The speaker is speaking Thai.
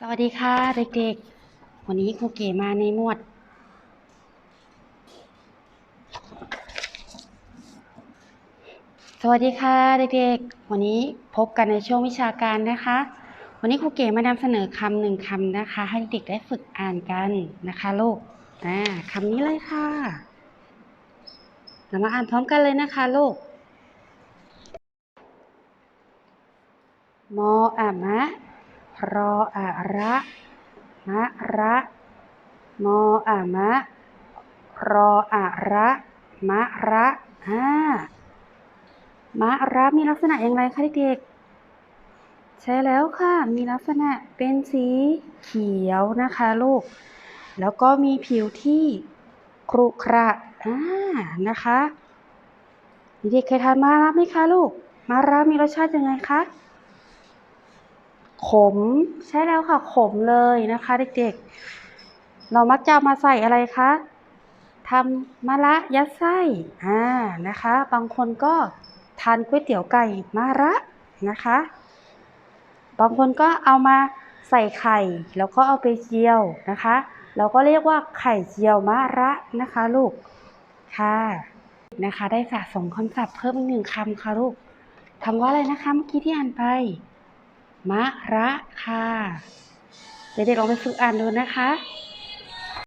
สวัสดีค่ะเด็กๆ วันนี้ครูเก๋มาในหมวด สวัสดีค่ะเด็กๆ วันนี้พบกันในช่วงวิชาการนะคะ วันนี้ครูเก๋มานำเสนอคำหนึ่งคำนะคะ ให้เด็กได้ฝึกอ่านกันนะคะลูกอ่าคำนี้เลยค่ะ เรามาอ่านพร้อมกันเลยนะคะลูกมออะมะ รออะระมะระมออะมะรออะระมะระอ่ามะระมีลักษณะอย่างไรคะเด็กๆใช่แล้วค่ะ มีลักษณะเป็นสีเขียวนะคะลูก แล้วก็มีผิวที่ครุขระอ่านะคะเด็กๆเคยทานมะระไหมคะลูกมะระมีรสชาติยังไงคะ ขมใช่แล้วค่ะขมเลยนะคะเด็กๆ เรามักจะมาใส่อะไรคะทำมะระยัดไส้อ่านะคะ บางคนก็ทานก๋วยเตี๋ยวไก่มะระนะคะ บางคนก็เอามาใส่ไข่ แล้วก็เอาไปเจียวนะคะ เราก็เรียกว่าไข่เจียวมะระนะคะลูกค่ะนะคะ ได้สะสมคำศัพท์เพิ่มอีกหนึ่งคำค่ะลูกคำว่าอะไรนะคะเมื่อกี้ที่อ่านไป มะระค่ะ เด็กๆลองไปฝึกอ่านดูนะคะ